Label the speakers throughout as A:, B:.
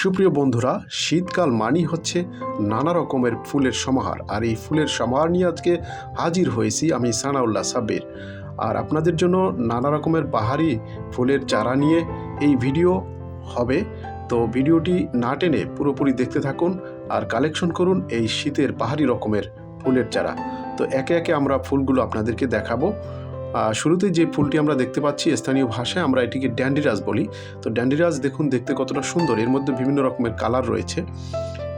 A: সুপ্রিয় বন্ধুরা, শীতকাল মানেই হচ্ছে নানা রকমের ফুলের সমাহার। আর এই ফুলের সমাহার নিয়ে আজকে হাজির হয়েছি আমি সানাউল্লাহ সাব্বির। আর আপনাদের জন্য নানা রকমের বাহারি ফুলের চারা নিয়ে এই ভিডিও হবে। তো ভিডিওটি না টেনে পুরোপুরি দেখতে থাকুন আর কালেকশন করুন এই শীতের পাহাড়ি রকমের ফুলের চারা। তো একে একে আমরা ফুলগুলো আপনাদেরকে দেখাবো। শুরুতে যে ফুলটি আমরা দেখতে পাচ্ছি স্থানীয় ভাষায় আমরা এটিকে ড্যান্ডিরাজ বলি। তো ড্যান্ডিরাজ দেখুন, দেখতে কতটা সুন্দর। এর মধ্যে বিভিন্ন রকমের কালার রয়েছে।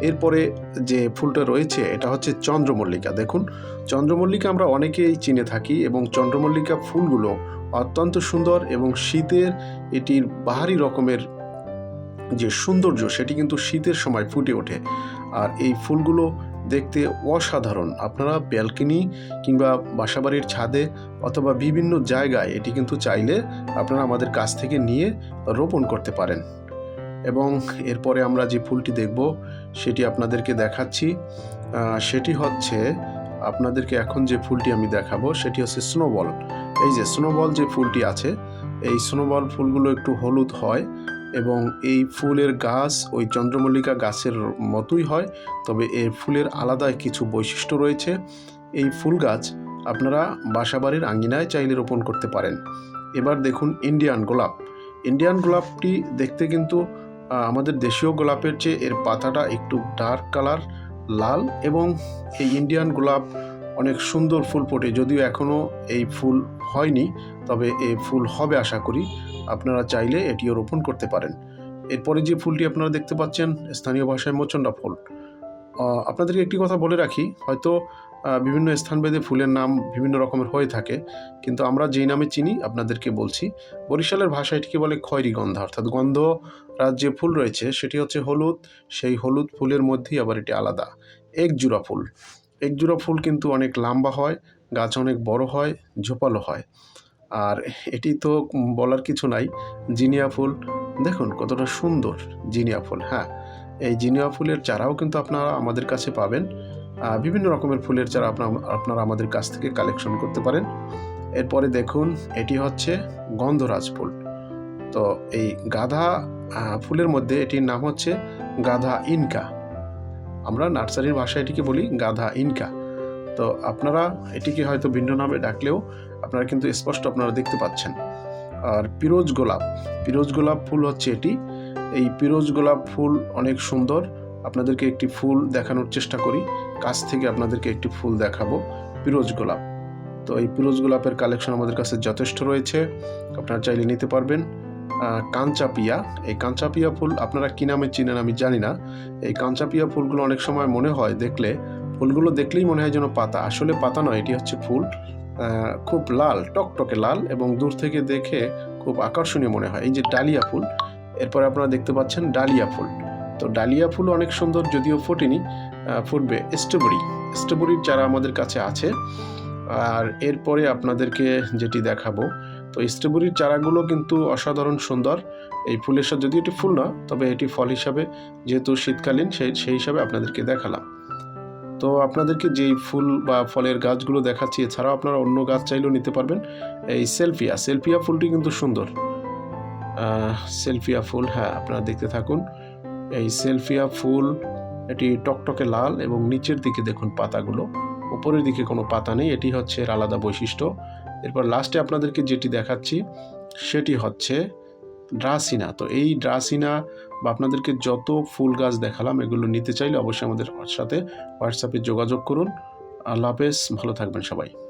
A: এরপরে যে ফুলটা রয়েছে, এটা হচ্ছে চন্দ্রমল্লিকা। দেখুন, চন্দ্রমল্লিকা আমরা অনেকেই চিনে থাকি এবং চন্দ্রমল্লিকা ফুলগুলো অত্যন্ত সুন্দর এবং শীতের এটির বাহারি রকমের যে সৌন্দর্য, সেটি কিন্তু শীতের সময় ফুটে ওঠে। আর এই ফুলগুলো দেখতে অসাধারণ। আপনারা ব্যালকনি কিংবা বাসাবাড়ির ছাদে অথবা বিভিন্ন জায়গায় এটি কিন্তু চাইলে আপনারা আমাদের কাছ থেকে নিয়ে রোপণ করতে পারেন। এবং এরপরে আমরা যে ফুলটি দেখব, সেটি আপনাদেরকে দেখাচ্ছি। সেটি হচ্ছে, আপনাদেরকে এখন যে ফুলটি আমি দেখাবো, সেটি হচ্ছে স্নোবল এই যে স্নোবল যে ফুলটি আছে, এই স্নোবল ফুলগুলো একটু হলুদ হয় এবং এই ফুলের গাছ ওই চন্দ্রমল্লিকা গাছের মতোই হয়, তবে এর ফুলের আলাদা কিছু বৈশিষ্ট্য রয়েছে। এই ফুল গাছ আপনারা বাসাবাড়ির আঙ্গিনায় চাইলে রোপণ করতে পারেন। এবার দেখুন ইন্ডিয়ান গোলাপ। ইন্ডিয়ান গোলাপটি দেখতে কিন্তু আমাদের দেশীয় গোলাপের চেয়ে এর পাতাটা একটু ডার্ক কালার, লাল এবং এই ইন্ডিয়ান গোলাপ অনেক সুন্দর ফুল ফোটে। যদিও এখনও এই ফুল হয়নি, তবে এ ফুল হবে আশা করি। আপনারা চাইলে এটিও রোপণ করতে পারেন। এরপরে যে ফুলটি আপনারা দেখতে পাচ্ছেন, স্থানীয় ভাষায় মোচন্ডা ফুল। আপনাদেরকে একটি কথা বলে রাখি, হয়তো বিভিন্ন স্থানভেদে ফুলের নাম বিভিন্ন রকমের হয়ে থাকে, কিন্তু আমরা যেই নামে চিনি, আপনাদেরকে বলছি, বরিশালের ভাষায় এটিকে বলে খয়রি গন্ধ, অর্থাৎ গন্ধ যে ফুল রয়েছে, সেটি হচ্ছে হলুদ, সেই হলুদ ফুলের মধ্যেই আবার এটি আলাদা এক জুড়া ফুল। এক জোড়া ফুল কিন্তু অনেক লম্বা হয়, গাছ অনেক বড় হয়, ঝোপালো হয়। আর এটি তো বলার কিছু নাই, জিনিয়া ফুল। দেখুন কতটা সুন্দর জিনিয়া ফুল হ্যাঁ। এই জিনিয়া ফুলের চারাও কিন্তু আপনারা আমাদের কাছে পাবেন। বিভিন্ন রকমের ফুলের চারা আপনার আপনারা আমাদের কাছ থেকে কালেকশন করতে পারেন। এরপরে দেখুন, এটি হচ্ছে গন্ধরাজ ফুল। তো এই গাধা ফুলের মধ্যে এটির নাম হচ্ছে গাধা ইনকা। আমরা নার্সারির ভাষায় এটিকে বলি গাধা ইনকা। তো আপনারা এটিকে হয়তো ভিন্ন নামে ডাকলেও আপনারা কিন্তু স্পষ্ট আপনারা দেখতে পাচ্ছেন। আর পিরোজ গোলাপ পিরোজ গোলাপ ফুল হচ্ছে এটি। এই পিরোজ গোলাপ ফুল অনেক সুন্দর। আপনাদেরকে একটি ফুল দেখানোর চেষ্টা করি। কাছ থেকে আপনাদেরকে একটি ফুল দেখাবো। পিরোজ গোলাপ। তো এই পিরোজ গোলাপের কালেকশন আমাদের কাছে যথেষ্ট রয়েছে। আপনারা চাইলে নিতে পারবেন। কাঞ্চাপিয়া। এই কাঞ্চাপিয়া ফুল আপনারা কী নামে চিনেন আমি জানি না। এই কাঞ্চাপিয়া ফুলগুলো অনেক সময় মনে হয় দেখলে, ফুলগুলো দেখলেই মনে হয় যেন পাতা। আসলে পাতা নয়, এটি হচ্ছে ফুল। খুব লাল, টকটকে লাল এবং দূর থেকে দেখে খুব আকর্ষণীয় মনে হয়। এই যে ডালিয়া ফুল, এরপরে আপনারা দেখতে পাচ্ছেন ডালিয়া ফুল। তো ডালিয়া ফুল অনেক সুন্দর যদিও ফোটেনি ফুটবে স্ট্রবেরি। স্ট্রবেরির চারা আমাদের কাছে আছে। আর এরপরে আপনাদেরকে যেটি দেখাবো তো স্ট্রবেরির চারাগুলো কিন্তু অসাধারণ সুন্দর। এই ফুলের সাথে যদি এটি ফুল না, তবে এটি ফল হিসাবে যেহেতু শীতকালীন, সেই সেই হিসাবে আপনাদেরকে দেখালাম। তো আপনাদেরকে যেই ফুল বা ফলের গাছগুলো দেখাচ্ছি, এছাড়াও আপনারা অন্য গাছ চাইলেও নিতে পারবেন। এই সেলফিয়া সেলফিয়া ফুলটি কিন্তু সুন্দর। সেলফিয়া ফুল হ্যাঁ আপনারা দেখতে থাকুন। এই সেলফিয়া ফুল, এটি টকটকে লাল এবং নিচের দিকে দেখুন পাতাগুলো। উপরের দিকে কোনো পাতা নেই, এটি হচ্ছে এর আলাদা বৈশিষ্ট্য। এরপর লাস্টে আপনাদেরকে যেটি দেখাচ্ছি, সেটি হচ্ছে ড্রাসিনা। তো এই ড্রাসিনা বা আপনাদেরকে যত ফুল গাছ দেখালাম, এগুলো নিতে চাইলে অবশ্যই আমাদের সাথে হোয়াটসঅ্যাপে যোগাযোগ করুন। আল্লাহ হাফেজ, ভালো থাকবেন সবাই।